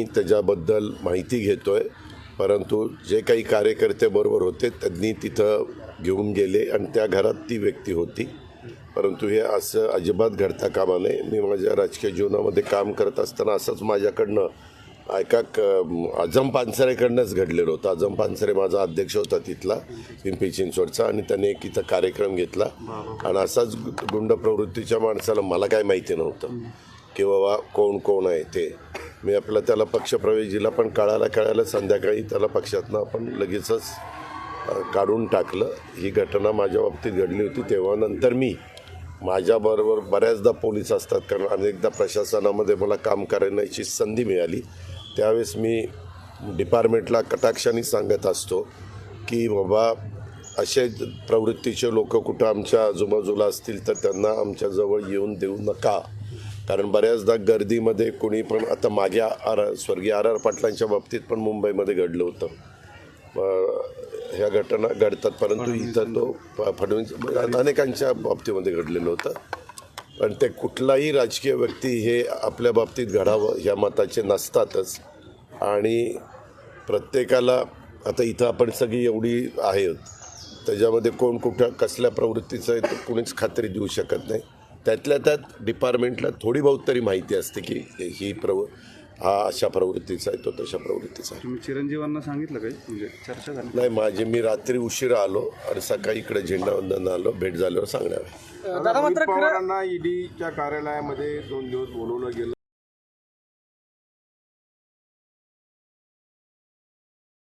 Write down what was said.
मी त्याच्याबद्दल माहिती घेतो आहे परंतु जे काही कार्यकर्ते बरोबर होते त्यांनी तिथं घेऊन गेले आणि त्या घरात ती व्यक्ती होती. परंतु हे असं अजिबात घडता कामा नये. मी माझ्या राजकीय जीवनामध्ये काम करत असताना असंच माझ्याकडनं एका क आजम पानसरेकडनंच घडलेलं होतं. आजम पानसरे माझा अध्यक्ष होता तिथला पिंपरी चिंचवडचा आणि त्याने एक इथं कार्यक्रम घेतला. आणि असाच गुंड प्रवृत्तीच्या माणसाला मला काय माहिती नव्हतं की बाबा कोण कोण आहे ते. मी आपला त्याला पक्षप्रवेश दिला पण कळायला कळायला संध्याकाळी त्याला पक्षातनं आपण लगेचच काढून टाकलं. ही घटना माझ्या बाबतीत घडली होती तेव्हा नंतर मी माझ्याबरोबर बऱ्याचदा पोलीस असतात कारण अनेकदा प्रशासनामध्ये मला काम करण्याची संधी मिळाली. त्यावेळेस मी डिपार्टमेंटला कटाक्षाने सांगत असतो की बाबा असे प्रवृत्तीचे लोक कुठं आमच्या आजूबाजूला असतील तर त्यांना आमच्याजवळ येऊन देऊ नका. कारण बऱ्याचदा गर्दीमध्ये कोणी पण आता मागे आर स्वर्गीय आर आर पाटलांच्या बाबतीत पण मुंबईमध्ये घडलं होतं. ह्या घटना घडतात परंतु इथं तो फडणवीस अनेकांच्या बाबतीमध्ये घडलेलं होतं. पण ते कुठलाही राजकीय व्यक्ती हे आपल्या बाबतीत घडावं ह्या मताचे नसतातच. आणि प्रत्येकाला आता इथं आपण सगळी एवढी आहेत. त्याच्यामध्ये कोण कुठं कसल्या प्रवृत्तीचं आहे ते कुणीच खात्री देऊ शकत नाही. त्यातल्या त्यात डिपार्टमेंटला थोडी बहुत तरी माहिती असते की ही प्रव हा अशा प्रवृत्तीचा आहे तो तशा प्रवृत्तीचा आहे. तुम्ही चिरंजीवांना सांगितलं काही? म्हणजे चर्चा झाली. नाही माझे मी रात्री उशिरा आलो आणि सकाळी इकडे झेंडावंदन आलो भेट झाल्यावर सांगणार आहे. दादा मात्र खरं पवारांना ईडीच्या कार्यालयामध्ये दोन दिवस बोलवलं गेलं.